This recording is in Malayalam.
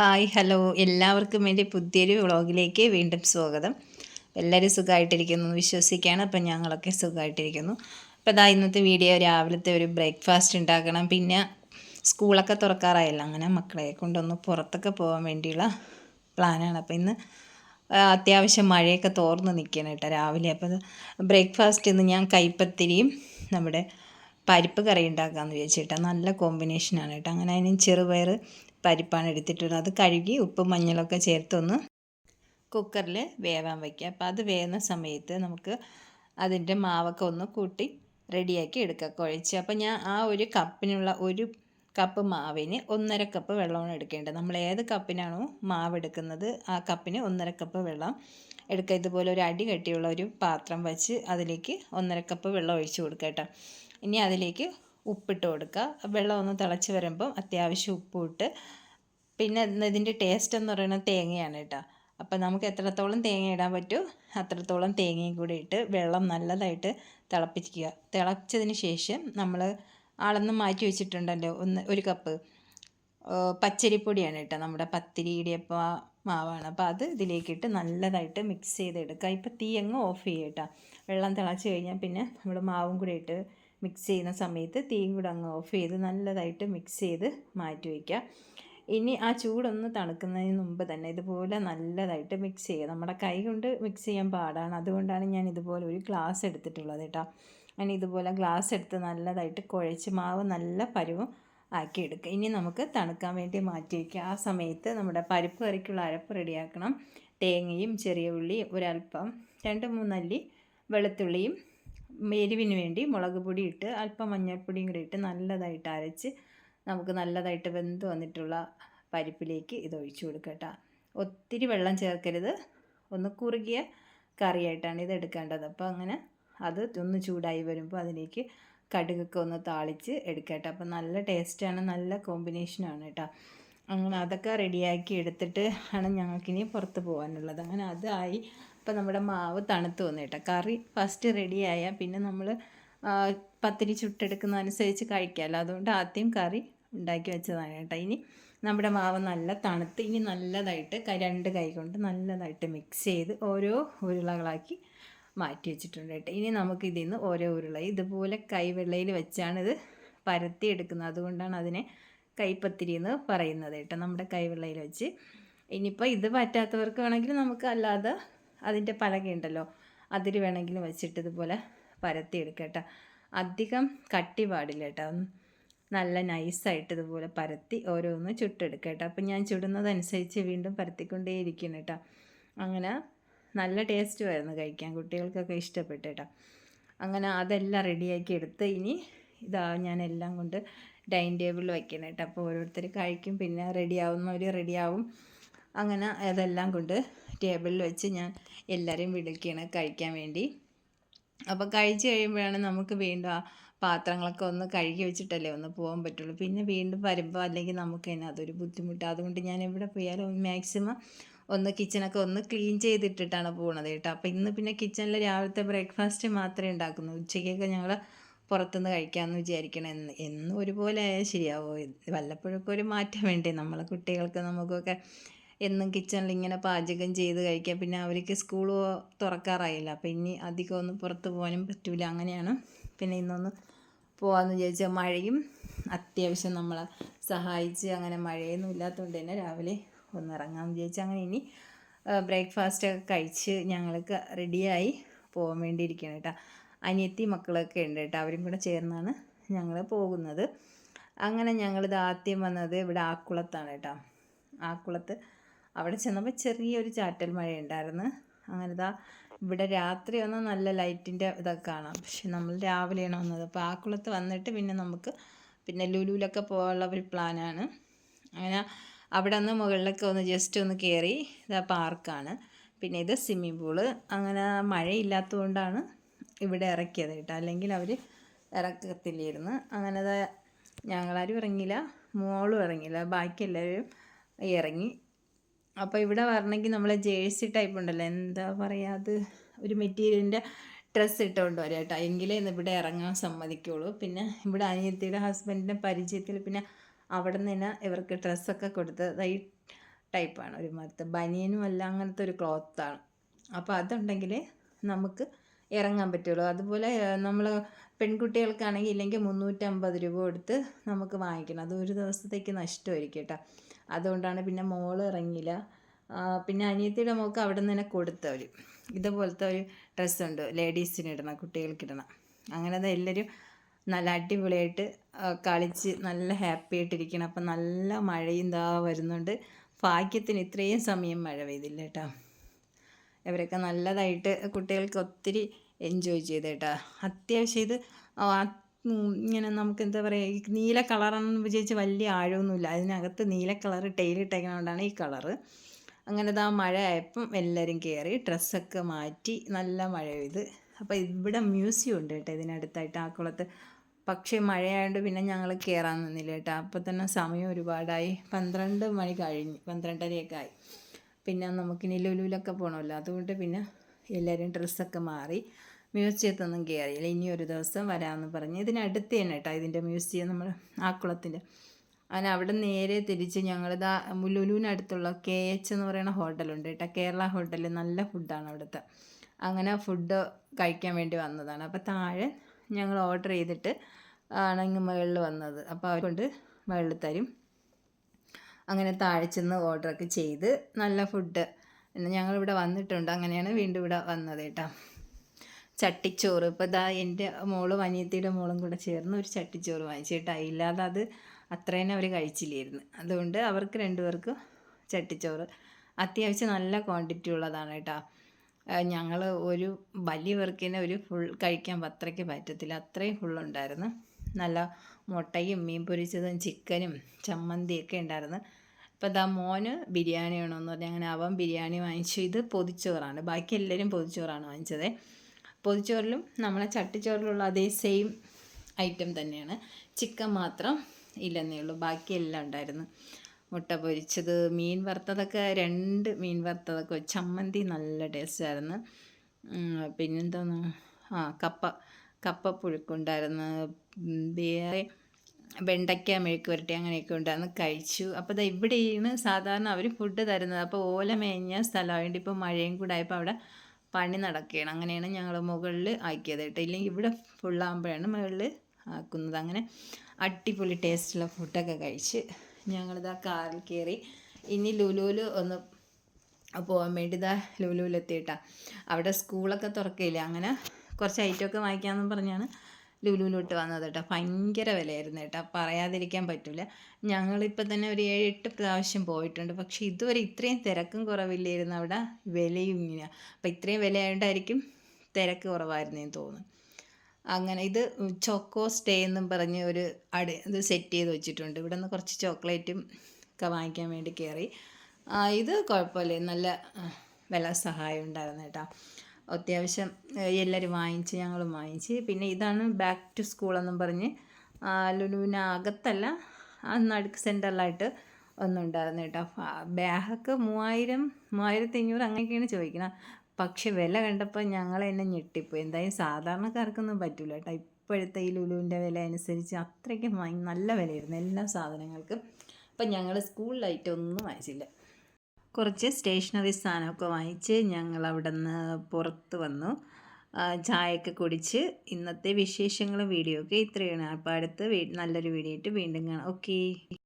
Hi hello. എല്ലാവർക്കും എന്റെ പുതിയൊരു വ്ളോഗിലേക്ക് വീണ്ടും സ്വാഗതം. എല്ലാവരും സുഖമായിട്ടിരിക്കുന്നു എന്ന് വിശ്വസിക്കുകയാണ്. അപ്പം ഞങ്ങളൊക്കെ സുഖമായിട്ടിരിക്കുന്നു. അപ്പോൾ ഇതാ ഇന്നത്തെ വീഡിയോ രാവിലത്തെ ഒരു ബ്രേക്ക്ഫാസ്റ്റ് ഉണ്ടാക്കണം. പിന്നെ സ്കൂളൊക്കെ തുറക്കാറായല്ലോ. അങ്ങനെ മക്കളെ കൊണ്ടൊന്ന് പുറത്തൊക്കെ പോകാൻ വേണ്ടിയുള്ള പ്ലാനാണ്. അപ്പോൾ ഇന്ന് അത്യാവശ്യം മഴയൊക്കെ തോർന്ന് നിൽക്കണം കേട്ടോ രാവിലെ. അപ്പോൾ ബ്രേക്ക്ഫാസ്റ്റ് ഇന്ന് ഞാൻ കൈപ്പത്തിരിയും നമ്മുടെ പരിപ്പ് കറി ഉണ്ടാക്കാമെന്ന് വിചാരിച്ചിട്ടാണ്. നല്ല കോമ്പിനേഷനാണ് കേട്ടോ. അങ്ങനെ അതിന് ചെറുപയർ പരിപ്പാണ് എടുത്തിട്ടുള്ളത്. അത് കഴുകി ഉപ്പും മഞ്ഞളൊക്കെ ചേർത്തൊന്ന് കുക്കറിൽ വേവാൻ വയ്ക്കുക അപ്പോൾ അത് വേവുന്ന സമയത്ത് നമുക്ക് അതിന്റെ മാവൊക്കെ ഒന്ന് കൂട്ടി റെഡിയാക്കി എടുക്കുക കുഴച്ച്. അപ്പോൾ ഞാൻ ആ ഒരു കപ്പിനുള്ള ഒരു കപ്പ് മാവിന് ഒന്നര കപ്പ് വെള്ളമാണ് എടുക്കേണ്ടത്. നമ്മൾ ഏത് കപ്പിനാണോ മാവ് എടുക്കുന്നത് ആ കപ്പിന് ഒന്നര കപ്പ് വെള്ളം എടുക്കുക. ഇതുപോലെ ഒരു അടി കെട്ടിയുള്ള ഒരു പാത്രം വെച്ച് അതിലേക്ക് ഒന്നര കപ്പ് വെള്ളം ഒഴിച്ച് കൊടുക്കുക കേട്ടോ. ഇനി അതിലേക്ക് ഉപ്പിട്ട് കൊടുക്കുക. വെള്ളം ഒന്ന് തിളച്ച് വരുമ്പം അത്യാവശ്യം ഉപ്പും ഇട്ട് പിന്നെ ഇതിന്റെ ടേസ്റ്റ് എന്ന് പറയുന്നത് തേങ്ങയാണ് കേട്ടോ. അപ്പം നമുക്ക് എത്രത്തോളം തേങ്ങ ഇടാൻ പറ്റുമോ അത്രത്തോളം തേങ്ങയും കൂടി ഇട്ട് വെള്ളം നല്ലതായിട്ട് തിളപ്പിക്കുക. തിളച്ചതിന് ശേഷം നമ്മൾ അളന്ന് മാറ്റി വെച്ചിട്ടുണ്ടല്ലോ ഒന്ന് ഒരു കപ്പ്. പച്ചരിപ്പൊടിയാണ് കേട്ടോ നമ്മുടെ പത്തിരി ഇടിയപ്പ മാവാണ്. അപ്പോൾ അത് ഇതിലേക്കിട്ട് നല്ലതായിട്ട് മിക്സ് ചെയ്തെടുക്കുക. ഇപ്പോൾ തീ അങ്ങ് ഓഫ് ചെയ്യുക കേട്ടോ. വെള്ളം തിളച്ച് കഴിഞ്ഞാൽ പിന്നെ നമ്മൾ മാവും കൂടി ഇട്ട് മിക്സ് ചെയ്യുന്ന സമയത്ത് തീയും കൂടെ അങ്ങ് ഓഫ് ചെയ്ത് നല്ലതായിട്ട് മിക്സ് ചെയ്ത് മാറ്റി വയ്ക്കുക ഇനി ആ ചൂടൊന്ന് തണുക്കുന്നതിന് മുമ്പ് തന്നെ ഇതുപോലെ നല്ലതായിട്ട് മിക്സ് ചെയ്യുക. നമ്മുടെ കൈ കൊണ്ട് മിക്സ് ചെയ്യാൻ പാടാണ്. അതുകൊണ്ടാണ് ഞാൻ ഇതുപോലെ ഒരു ഗ്ലാസ് എടുത്തിട്ടുള്ളത് കേട്ടോ. അങ്ങനെ ഇതുപോലെ ഗ്ലാസ് എടുത്ത് നല്ലതായിട്ട് കുഴച്ച് മാവ് നല്ല പരുവും ആക്കിയെടുക്കുക ഇനി നമുക്ക് തണുക്കാൻ വേണ്ടി മാറ്റി വയ്ക്കുക ആ സമയത്ത് നമ്മുടെ പരിപ്പ് കറിക്കുള്ള അരപ്പ് റെഡിയാക്കണം. തേങ്ങയും ചെറിയ ഉള്ളിയും ഒരൽപ്പം രണ്ട് മൂന്നല്ലി വെളുത്തുള്ളിയും എരിവിന് വേണ്ടി മുളക് പൊടി ഇട്ട് അല്പം മഞ്ഞൾപ്പൊടിയും കൂടി ഇട്ട് നല്ലതായിട്ട് അരച്ച് നമുക്ക് നല്ലതായിട്ട് വെന്ത് വന്നിട്ടുള്ള പരിപ്പിലേക്ക് ഇത് ഒഴിച്ചു കൊടുക്കട്ടോ ഒത്തിരി വെള്ളം ചേർക്കരുത്. ഒന്ന് കുറുകിയ കറിയായിട്ടാണ് ഇത് എടുക്കേണ്ടത്. അപ്പോൾ അങ്ങനെ അത് ഒന്ന് ചൂടായി വരുമ്പോൾ അതിലേക്ക് കടുകൊക്കെ ഒന്ന് താളിച്ച് എടുക്കട്ടെ അപ്പോൾ നല്ല ടേസ്റ്റാണ് നല്ല കോമ്പിനേഷനാണ് കേട്ടോ. അങ്ങനെ അതൊക്കെ റെഡിയാക്കി എടുത്തിട്ട് ആണ് ഞങ്ങൾക്കിനി പുറത്ത് പോകാനുള്ളത്. അങ്ങനെ അതായി അപ്പോൾ നമ്മുടെ മാവ് തണുത്ത് വന്നു കേട്ടോ കറി ഫസ്റ്റ് റെഡിയായാൽ പിന്നെ നമ്മൾ പത്തിരി ചുട്ടെടുക്കുന്ന അനുസരിച്ച് കഴിക്കാമല്ലോ അതുകൊണ്ട് ആദ്യം കറി ഉണ്ടാക്കി വെച്ചതാണ് കേട്ടോ. ഇനി നമ്മുടെ മാവ് നല്ല തണുത്ത് ഇനി നല്ലതായിട്ട് രണ്ട് കൈ കൊണ്ട് നല്ലതായിട്ട് മിക്സ് ചെയ്ത് ഓരോ ഉരുളകളാക്കി മാറ്റി വെച്ചിട്ടുണ്ട് കേട്ടോ. ഇനി നമുക്ക് ഇതിൽ നിന്ന് ഓരോ ഉരുള ഇതുപോലെ കൈവെള്ളയിൽ വെച്ചാണ് ഇത് പരത്തി എടുക്കുന്നത്. അതുകൊണ്ടാണ് അതിനെ കൈപ്പത്തിരി എന്ന് പറയുന്നത് കേട്ടോ. നമ്മുടെ കൈവെള്ളയിൽ വെച്ച്. ഇനിയിപ്പോൾ ഇത് പറ്റാത്തവർക്ക് വേണമെങ്കിൽ നമുക്ക് അല്ലാതെ അതിന്റെ പലകയുണ്ടല്ലോ. അതിൽ വേണമെങ്കിൽ വെച്ചിട്ട് ഇതുപോലെ പരത്തി എടുക്കട്ടോ അധികം കട്ടി പാടില്ല കേട്ടോ. നല്ല നൈസായിട്ട് ഇതുപോലെ പരത്തി ഓരോന്ന് ചുട്ടെടുക്കുക കേട്ടോ അപ്പം ഞാൻ ചുടുന്നതനുസരിച്ച് വീണ്ടും പരത്തിക്കൊണ്ടേയിരിക്കുന്നു കേട്ടോ. അങ്ങനെ നല്ല ടേസ്റ്റ് വരുന്നു കഴിക്കാൻ. കുട്ടികൾക്കൊക്കെ ഇഷ്ടപ്പെട്ടു കേട്ടോ. അങ്ങനെ അതെല്ലാം റെഡിയാക്കി എടുത്ത് ഇനി ഇതാ ഞാൻ എല്ലാം കൊണ്ട് ഡൈനിങ് ടേബിളിൽ വയ്ക്കണം കേട്ടോ. അപ്പോൾ ഓരോരുത്തർ കഴിക്കും പിന്നെ റെഡിയാവുന്നവർ റെഡിയാവും. അങ്ങനെ അതെല്ലാം കൊണ്ട് ടേബിളിൽ വെച്ച് ഞാൻ എല്ലാവരെയും വിളിക്കുകയാണ് കഴിക്കാൻ വേണ്ടി. അപ്പോൾ കഴിച്ച് കഴിയുമ്പോഴാണ് നമുക്ക് വീണ്ടും ആ പാത്രങ്ങളൊക്കെ ഒന്ന് കഴുകി വെച്ചിട്ടല്ലേ ഒന്ന് പോകാൻ പറ്റുള്ളൂ. പിന്നെ വീണ്ടും വരുമ്പോൾ അല്ലെങ്കിൽ നമുക്ക് തന്നെ അതൊരു ബുദ്ധിമുട്ട്. അതുകൊണ്ട് ഞാൻ എവിടെ പോയാലും മാക്സിമം ഒന്ന് കിച്ചണൊക്കെ ഒന്ന് ക്ലീൻ ചെയ്തിട്ടിട്ടാണ് പോകുന്നത് കേട്ടോ. അപ്പോൾ ഇന്ന് പിന്നെ കിച്ചണിൽ രാവിലത്തെ ബ്രേക്ക്ഫാസ്റ്റ് മാത്രമേ ഉണ്ടാക്കുന്നു ഉച്ചയ്ക്കൊക്കെ ഞങ്ങൾ പുറത്തുനിന്ന് കഴിക്കാമെന്ന് വിചാരിക്കണം എന്ന് എന്നും ഒരുപോലെ ആയാൽ ശരിയാവോ. വല്ലപ്പോഴൊക്കെ ഒരു മാറ്റം വേണ്ടേ നമ്മളെ കുട്ടികൾക്ക് നമുക്കൊക്കെ. എന്നും കിച്ചണിൽ ഇങ്ങനെ പാചകം ചെയ്ത് കഴിക്കുക പിന്നെ അവർക്ക് സ്കൂൾ തുറക്കാറായില്ല. അപ്പം ഇനി അധികം ഒന്നും പുറത്ത് പോകാനും പറ്റില്ല അങ്ങനെയാണ്. പിന്നെ ഇന്നൊന്ന് പോകാമെന്ന് വിചാരിച്ചാൽ മഴയും അത്യാവശ്യം നമ്മളെ സഹായിച്ച് അങ്ങനെ മഴയൊന്നും ഇല്ലാത്തതുകൊണ്ട് തന്നെ രാവിലെ ഒന്ന് ഇറങ്ങാമെന്ന് വിചാരിച്ചു അങ്ങനെ ഇനി ബ്രേക്ക്ഫാസ്റ്റ് ഒക്കെ കഴിച്ച് ഞങ്ങൾക്ക് റെഡിയായി പോകാൻ വേണ്ടി കേട്ടോ. അനിയത്തി മക്കളൊക്കെ ഉണ്ട് കേട്ടോ. അവരും കൂടെ ചേർന്നാണ് ഞങ്ങൾ പോകുന്നത്. അങ്ങനെ ഞങ്ങളിത് ആദ്യം വന്നത് ഇവിടെ ആക്കുളത്താണ് കേട്ടോ. ആക്കുളത്ത് അവിടെ ചെന്നപ്പോൾ ചെറിയൊരു ചാറ്റൽ മഴ ഉണ്ടായിരുന്നു അങ്ങനെ ഇതാ ഇവിടെ രാത്രി വന്നാൽ നല്ല ലൈറ്റിന്റെ ഇതൊക്കെ കാണാം. പക്ഷെ നമ്മൾ രാവിലെയാണ് വന്നത്. അപ്പോൾ ആ കുളത്ത് വന്നിട്ട് പിന്നെ നമുക്ക് പിന്നെ ലുലുവിലൊക്കെ പോകാനുള്ള ഒരു പ്ലാനാണ്. അങ്ങനെ അവിടെ നിന്ന് മുകളിലൊക്കെ ഒന്ന് ജസ്റ്റ് ഒന്ന് കയറി ഇതാ പാർക്കാണ്. പിന്നെ ഇത് സ്വിമ്മിംഗ് പൂൾ. അങ്ങനെ മഴയില്ലാത്തതുകൊണ്ടാണ് ഇവിടെ ഇറക്കിയത് കേട്ടോ. അല്ലെങ്കിൽ അവർ ഇറക്കത്തില്ലായിരുന്നു. അങ്ങനെ ഞങ്ങളാരും ഇറങ്ങിയില്ല. മോളും ഇറങ്ങിയില്ല. ബാക്കി എല്ലാവരും ഇറങ്ങി. അപ്പോൾ ഇവിടെ വരണമെങ്കിൽ നമ്മൾ ജേഴ്സി ടൈപ്പ് ഉണ്ടല്ലോ. എന്താ പറയുക അത് ഒരു മെറ്റീരിയലിന്റെ ഡ്രസ്സ് ഇട്ടുകൊണ്ട് വരാം കേട്ടോ. എങ്കിലേ ഇവിടെ ഇറങ്ങാൻ സമ്മതിക്കുള്ളൂ. പിന്നെ ഇവിടെ അനിയത്തിയുടെ ഹസ്ബൻഡിന്റെ പരിചയത്തിൽ പിന്നെ അവിടെ നിന്ന് തന്നെ ഇവർക്ക് ഡ്രസ്സൊക്കെ കൊടുത്ത് ഈ ടൈപ്പാണ് ഒരു മരത്ത് ബനിയനും അല്ല അങ്ങനത്തെ ഒരു ക്ലോത്താണ് അപ്പോൾ അതുണ്ടെങ്കിൽ നമുക്ക് ഇറങ്ങാൻ പറ്റുള്ളൂ. അതുപോലെ നമ്മൾ പെൺകുട്ടികൾക്കാണെങ്കിൽ ഇല്ലെങ്കിൽ മുന്നൂറ്റമ്പത് രൂപ കൊടുത്ത് നമുക്ക് വാങ്ങിക്കണം. അത് ഒരു ദിവസത്തേക്ക് നഷ്ടമായിരിക്കും കേട്ടോ. അതുകൊണ്ടാണ് പിന്നെ മോൾ ഇറങ്ങിയില്ല. പിന്നെ അനിയത്തിയുടെ മോൾക്ക് അവിടെ നിന്ന് തന്നെ കൊടുത്തവർ ഇതുപോലത്തെ ഒരു ഡ്രസ്സുണ്ട് ലേഡീസിന് ഇടണം കുട്ടികൾക്ക് ഇടണം. അങ്ങനെ അത് എല്ലാവരും നല്ല അടിപൊളിയായിട്ട് കളിച്ച് നല്ല ഹാപ്പി ആയിട്ടിരിക്കണം. അപ്പം നല്ല മഴയും ഇതാ വരുന്നുണ്ട്. ഭാഗ്യത്തിന് ഇത്രയും സമയം മഴ പെയ്തില്ല കേട്ടോ. ഇവരൊക്കെ നല്ലതായിട്ട് കുട്ടികൾക്ക് ഒത്തിരി എൻജോയ് ചെയ്ത് കേട്ടോ അത്യാവശ്യം ഇത് ഇങ്ങനെ നമുക്ക് എന്താ പറയുക നീല കളറാണെന്ന് വിചാരിച്ച് വലിയ ആഴമൊന്നുമില്ല. അതിനകത്ത് നീല കളർ ടൈലിട്ടേക്കുന്നതുകൊണ്ടാണ് ഈ കളറ് അങ്ങനെ ആ മഴ ആയപ്പം എല്ലാവരും കയറി ഡ്രസ്സൊക്കെ മാറ്റി നല്ല മഴ പെയ്ത് അപ്പോൾ ഇവിടെ മ്യൂസിയം ഉണ്ട് കേട്ടോ ഇതിനടുത്തായിട്ട് ആ കുളത്ത്. പക്ഷേ മഴയായതുകൊണ്ട് പിന്നെ ഞങ്ങൾ കയറാൻ നിന്നില്ല കേട്ടോ. അപ്പോൾ തന്നെ സമയം ഒരുപാടായി. പന്ത്രണ്ട് മണി കഴിഞ്ഞ് പന്ത്രണ്ടരയൊക്കെ ആയി. പിന്നെ നമുക്കിനി ലുലുവിലൊക്കെ പോകണമല്ലോ അതുകൊണ്ട് പിന്നെ എല്ലാവരും ഡ്രസ്സൊക്കെ മാറി മ്യൂസിയത്തൊന്നും കയറിയില്ല ഇനി ഒരു ദിവസം വരാമെന്ന് പറഞ്ഞ് ഇതിനടുത്ത് തന്നെ കേട്ടോ ഇതിന്റെ മ്യൂസിയം നമ്മൾ ആക്കുളത്തിന്റെ. അങ്ങനെ അവിടെ നേരെ തിരിച്ച് ഞങ്ങളിതാ ലുലുവിനടുത്തുള്ള കെ എച്ച് എന്ന് പറയുന്ന ഹോട്ടലുണ്ട് കേട്ടോ. കേരള ഹോട്ടൽ നല്ല ഫുഡാണ് അവിടുത്തെ. അങ്ങനെ ഫുഡ് കഴിക്കാൻ വേണ്ടി വന്നതാണ്. അപ്പോൾ താഴെ ഞങ്ങൾ ഓർഡർ ചെയ്തിട്ട് ആണ് ഇങ്ങ് മുകളിൽ വന്നത്. അപ്പോൾ അവർ കൊണ്ട് മുകളിൽ തരും. അങ്ങനെ താഴെ ചെന്ന് ഓർഡറൊക്കെ ചെയ്ത് നല്ല ഫുഡ് ഞങ്ങൾ ഇവിടെ വന്നിട്ടുണ്ട്. അങ്ങനെയാണ് വീണ്ടും ഇവിടെ വന്നത് കേട്ടോ. ചട്ടിച്ചോറ്. ഇപ്പോൾ ഇതാ എന്റെ മോൾ അനിയത്തിയുടെ മോളും കൂടെ ചേർന്ന് ഒരു ചട്ടിച്ചോറ് വാങ്ങിച്ചു കേട്ടോ. ഇല്ലാതെ അത് അത്രേനെ അവർ കഴിച്ചില്ലായിരുന്നു. അതുകൊണ്ട് അവർക്ക് രണ്ടുപേർക്കും ചട്ടിച്ചോറ്. അത്യാവശ്യം നല്ല ക്വാണ്ടിറ്റി ഉള്ളതാണ് കേട്ടോ. ഞങ്ങൾ ഒരു വലിയ പേർക്കിനെ ഒരു ഫുൾ കഴിക്കാൻ അത്രയ്ക്ക് പറ്റത്തില്ല. അത്രയും ഫുള്ളുണ്ടായിരുന്നു നല്ല മുട്ടയും മീൻ പൊരിച്ചതും ചിക്കനും ചമ്മന്തിയൊക്കെ ഉണ്ടായിരുന്നു. ഇപ്പോൾ ഇതാ മോന് ബിരിയാണി വേണമെന്ന് പറഞ്ഞാൽ അങ്ങനെ അവൻ ബിരിയാണി വാങ്ങിച്ചു. ഇത് പൊതിച്ചോറാണ്. ബാക്കി എല്ലാവരും പൊതിച്ചോറാണ് വാങ്ങിച്ചത്. പൊതിച്ചോറിലും നമ്മളെ ചട്ടിച്ചോറിലുള്ള അതേ സെയിം ഐറ്റം തന്നെയാണ്. ചിക്കൻ മാത്രം ഇല്ലെന്നേ ഉള്ളൂ. ബാക്കിയെല്ലാം ഉണ്ടായിരുന്നു. മുട്ട പൊരിച്ചത് മീൻ വറുത്തതൊക്കെ രണ്ട് മീൻ വറുത്തതൊക്കെ ചമ്മന്തി നല്ല ടേസ്റ്റായിരുന്നു പിന്നെന്താണ്? ആ കപ്പ. കപ്പ പുഴുക്കുണ്ടായിരുന്നു. വേറെ വെണ്ടയ്ക്ക മെഴുക്ക് പുരട്ടി അങ്ങനെയൊക്കെ ഉണ്ടായിരുന്നു കഴിച്ചു. അപ്പോൾ ദാ ഇവിടെയാണ് സാധാരണ അവർ ഫുഡ് തരുന്നത്. അപ്പോൾ ഓല മേഞ്ഞ സ്ഥലമായതുകൊണ്ട് ഇപ്പോൾ മഴയും കൂടെ ആയപ്പോൾ അവിടെ പണി നടക്കുകയാണ്. അങ്ങനെയാണ് ഞങ്ങൾ മുകളിൽ ആക്കിയത് കേട്ടോ. ഇല്ലെങ്കിൽ ഇവിടെ ഫുള്ളാകുമ്പോഴാണ് മുകളിൽ ആക്കുന്നത്. അങ്ങനെ അടിപൊളി ടേസ്റ്റുള്ള ഫുഡൊക്കെ കഴിച്ച് ഞങ്ങളിതാ കാറിൽ കയറി. ഇനി ലുലുവിൽ ഒന്ന് പോകാൻ വേണ്ടി ഇതാ ലുലുവിലെത്തിയിട്ടാണ് അവിടെ സ്കൂളൊക്കെ തുറക്കില്ല അങ്ങനെ കുറച്ച് ഐറ്റമൊക്കെ വാങ്ങിക്കാമെന്ന് പറഞ്ഞാണ്. ലുലുവിലോട്ട് വന്നത് കേട്ടോ. ഭയങ്കര വിലയായിരുന്നു കേട്ടോ. പറയാതിരിക്കാൻ പറ്റില്ല ഞങ്ങളിപ്പോൾ തന്നെ ഒരു ഏഴ് എട്ട് പ്രാവശ്യം പോയിട്ടുണ്ട്. പക്ഷേ ഇതുവരെ ഇത്രയും തിരക്കും കുറവില്ലായിരുന്നു അവിടെ. വിലയും ഇങ്ങനെയാണ് അപ്പോൾ ഇത്രയും വിലയായതുകൊണ്ടായിരിക്കും തിരക്ക് കുറവായിരുന്നു എന്ന് തോന്നുന്നു. അങ്ങനെ ഇത് ചോക്കോ സ്റ്റേ എന്നും പറഞ്ഞ് ഒരു അടി ഇത് സെറ്റ് ചെയ്ത് വെച്ചിട്ടുണ്ട്. ഇവിടെ നിന്ന് കുറച്ച് ചോക്ലേറ്റും ഒക്കെ വാങ്ങിക്കാൻ വേണ്ടി കയറി. ഇത് കുഴപ്പമില്ല. നല്ല വില സഹായം ഉണ്ടായിരുന്നു കേട്ടോ. അത്യാവശ്യം എല്ലാവരും വാങ്ങിച്ച് ഞങ്ങളും വാങ്ങിച്ച്. പിന്നെ ഇതാണ് ബാക്ക് ടു സ്കൂൾ എന്നും പറഞ്ഞ്. ലുലുവിനകത്തല്ല ആ നടുക്ക് സെന്ററിലായിട്ട് ഒന്നുണ്ടായിരുന്നു കേട്ടോ. ബാഗൊക്കെ മൂവായിരം മൂവായിരത്തി അഞ്ഞൂറ് അങ്ങനെയൊക്കെയാണ് ചോദിക്കുന്നത് പക്ഷെ വില കണ്ടപ്പോൾ ഞങ്ങൾ എന്നെ ഞെട്ടിപ്പോയി. എന്തായാലും സാധാരണക്കാർക്കൊന്നും പറ്റില്ല കേട്ടോ. ഇപ്പോഴത്തെ ഈ ലുലുവിന്റെ വില അനുസരിച്ച് അത്രയ്ക്ക് നല്ല വിലയായിരുന്നു എല്ലാ സാധനങ്ങൾക്കും. അപ്പം ഞങ്ങൾ സ്കൂളിലായിട്ടൊന്നും വാങ്ങിച്ചില്ല. കുറച്ച് സ്റ്റേഷനറി സാധനമൊക്കെ വാങ്ങിച്ച് ഞങ്ങൾ അവിടെ നിന്ന് പുറത്ത് വന്നു. ചായയൊക്കെ കുടിച്ച് ഇന്നത്തെ വിശേഷങ്ങളും വീഡിയോ ഒക്കെ ഇത്രയാണ്. അപ്പോൾ അടുത്ത് നല്ലൊരു വീഡിയോ ആയിട്ട് വീണ്ടും കാണാം. ഓക്കേ.